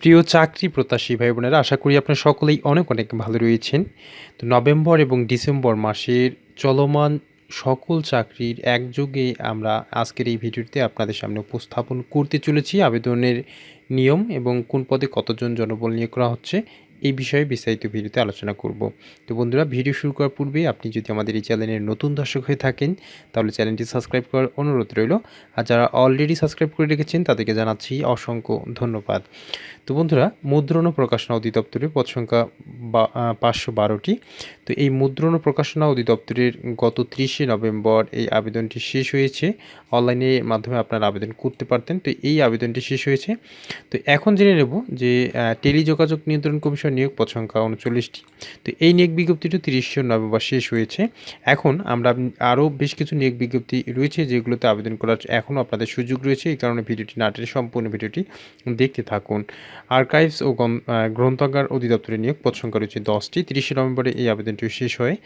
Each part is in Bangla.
প্রিয় চাকরি প্রত্যাশী ভাই বোনেরা আশা করি আপনারা সকলেই অনেক অনেক ভালো রয়েছেন। তো নভেম্বর এবং ডিসেম্বর মাসের চলমান সকল চাকরির একযোগে আমরা আজকের এই ভিডিওতে আপনাদের সামনে উপস্থাপন করতে চলেছি। আবেদনের নিয়ম এবং কোন পদে কতজন জনবল নিয়োগ করা হচ্ছে এই বিষয়ে বিস্তারিত ভিডিওতে আলোচনা করব। তো বন্ধুরা, ভিডিও শুরু করার পূর্বে আপনি যদি আমাদের এই চ্যানেলের নতুন দর্শক হয়ে থাকেন, তাহলে চ্যানেলটি সাবস্ক্রাইব করার অনুরোধ রইল। আর যারা অলরেডি সাবস্ক্রাইব করে রেখেছেন, তাদেরকে জানাচ্ছি অসংখ্য ধন্যবাদ। তো বন্ধুরা, মুদ্রণ ও প্রকাশনা অধিদপ্তরের পদ সংখ্যা পাঁচশো বারোটি। তো এই মুদ্রণ ও প্রকাশনা অধিদপ্তরের গত ত্রিশে নভেম্বর এই আবেদনটি শেষ হয়েছে। অনলাইনের মাধ্যমে আপনারা আবেদন করতে পারতেন। তো এই আবেদনটি শেষ হয়েছে। তো এখন জেনে নেব যে টেলিযোগাযোগ নিয়ন্ত্রণ কমিশন নিয়োগ পদ সংখ্যা উনচল্লিশটি। তো এই নিয়োগ বিজ্ঞপ্তিটি তিরিশে নভেম্বর শেষ হয়েছে। এখন আমরা আরও বেশ কিছু নিয়োগ বিজ্ঞপ্তি রয়েছে যেগুলোতে আবেদন করার এখনও আপনাদের সুযোগ রয়েছে। এই কারণে ভিডিওটি নাটের সম্পূর্ণ ভিডিওটি দেখতে থাকুন। আর্কাইভস ও গ্রন্থাগার অধিদপ্তরের নিয়োগ পদ সংখ্যা রয়েছে দশটি। তিরিশে নভেম্বরে এই আবেদনটি শেষ হয়।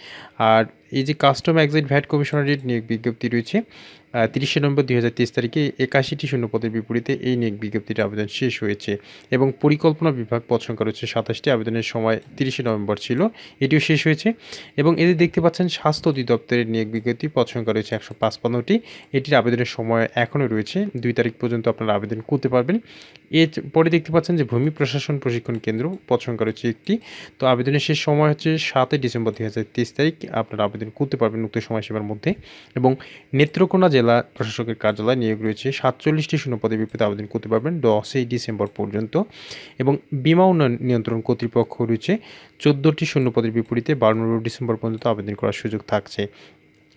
আর এই যে কাস্টম এক্সাইট ভ্যাট কমিশনারের নিয়োগ বিজ্ঞপ্তি রয়েছে তিরিশে নভেম্বর দুই হাজার তেইশ তারিখে একাশিটি শূন্য পদের বিপরীতে এই নিয়োগ বিজ্ঞপ্তির আবেদন শেষ হয়েছে এবং পরিকল্পনা বিভাগ পদ সংখ্যা রয়েছে সাতাশটি আবেদনের সময় তিরিশে নভেম্বর ছিল, এটিও শেষ হয়েছে এবং এদের দেখতে পাচ্ছেন স্বাস্থ্য অধিদপ্তরের নিয়োগ বিজ্ঞপ্তি পদ সংখ্যা রয়েছে একশো পাঁচপান্নটি, এটির আবেদনের সময় এখনও রয়েছে, দুই তারিখ পর্যন্ত আপনারা আবেদন করতে পারবেন। এর পরে দেখতে পাচ্ছেন যে ভূমি প্রশাসন প্রশিক্ষণ কেন্দ্র পদ সংখ্যা রয়েছে একটি, তো আবেদনের শেষ সময় হচ্ছে সাতই ডিসেম্বর দুই হাজার তেইশ তারিখ, আপনারা আবেদন করতে পারবেন উক্ত সময়সীমার মধ্যে এবং নেত্রকোনা জেলা প্রশাসকের কার্যালয় নিয়োগ রয়েছে সাতচল্লিশটি শূন্য পদে বিপরীতে আবেদন করতে পারবেন দশই ডিসেম্বর পর্যন্ত এবং বিমা উন্নয়ন নিয়ন্ত্রণ কর্তৃপক্ষ রয়েছে চোদ্দোটি শূন্য পদের বিপরীতে বারো ডিসেম্বর পর্যন্ত আবেদন করার সুযোগ থাকছে।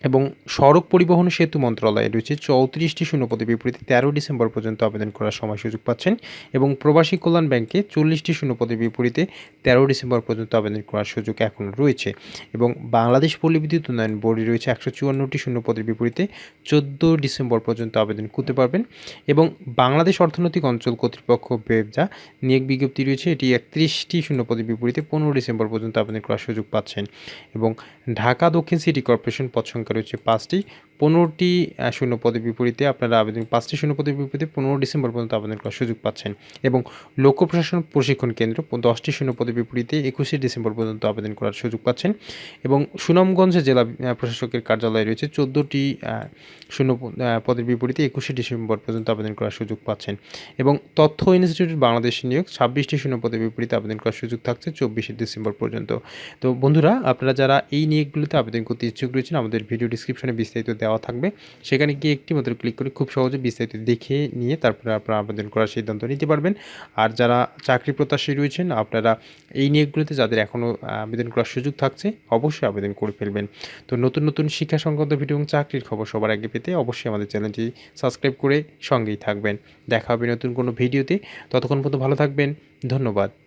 এবং সড়ক পরিবহন সেতু মন্ত্রণালয়ে রয়েছে চৌত্রিশটি শূন্যপদে বিপরীতে তেরো ডিসেম্বর পর্যন্ত আবেদন করার সময় সুযোগ পাচ্ছেন এবং প্রবাসী কল্যাণ ব্যাংকে চল্লিশটি শূন্যপদের বিপরীতে তেরো ডিসেম্বর পর্যন্ত আবেদন করার সুযোগ এখন রয়েছে এবং বাংলাদেশ পল্লী বিদ্যুৎ উন্নয়ন বোর্ডে রয়েছে একশো চুয়ান্নটি শূন্যপদের বিপরীতে চোদ্দ ডিসেম্বর পর্যন্ত আবেদন করতে পারবেন এবং বাংলাদেশ অর্থনৈতিক অঞ্চল কর্তৃপক্ষ বেবজা নিয়োগ বিজ্ঞপ্তি রয়েছে এটি একত্রিশটি শূন্যপদের বিপরীতে পনেরো ডিসেম্বর পর্যন্ত আবেদন করার সুযোগ পাচ্ছেন এবং ঢাকা দক্ষিণ সিটি কর্পোরেশন পদ রয়েছে পাঁচটি। পনেরোটি শূন্য পদের বিপরীতে আপনারা আবেদন, পাঁচটি শূন্য পদের বিপরীতে পনেরো ডিসেম্বর পর্যন্ত আবেদন করার সুযোগ পাচ্ছেন। এবং লোক প্রশাসন প্রশিক্ষণ কেন্দ্র দশটি শূন্য পদের বিপরীতে একুশে ডিসেম্বর পর্যন্ত আবেদন করার সুযোগ পাচ্ছেন। এবং সুনামগঞ্জে জেলা প্রশাসকের কার্যালয় রয়েছে চোদ্দোটি শূন্য পদের বিপরীতে একুশে ডিসেম্বর পর্যন্ত আবেদন করার সুযোগ পাচ্ছেন। এবং তথ্য ইনস্টিটিউট বাংলাদেশ নিয়োগ ছাব্বিশটি শূন্য পদের বিপরীতে আবেদন করার সুযোগ থাকছে চব্বিশে ডিসেম্বর পর্যন্ত। তো বন্ধুরা, আপনারা যারা এই নিয়োগগুলিতে আবেদন করতে ইচ্ছুক রয়েছেন, আমাদের ভিডিও ডিসক্রিপশনে বিস্তারিত দেওয়া থাকবে। সেখানে গিয়ে একটি মাত্র ক্লিক করে খুব সহজে বিস্তারিত দেখে নিয়ে তারপরে আপনারা আবেদন করার সিদ্ধান্ত নিতে পারবেন। আর যারা চাকরি প্রত্যাশী রয়েছেন, আপনারা এই নিয়োগগুলিতে যাদের এখনও আবেদন করার সুযোগ থাকছে, অবশ্যই আবেদন করে ফেলবেন। তো নতুন নতুন শিক্ষা সংক্রান্ত ভিডিও এবং চাকরির খবর সবার আগে পেতে অবশ্যই আমাদের চ্যানেলটি সাবস্ক্রাইব করে সঙ্গেই থাকবেন। দেখা হবে নতুন কোনো ভিডিওতে। ততক্ষণ পর্যন্ত ভালো থাকবেন। ধন্যবাদ।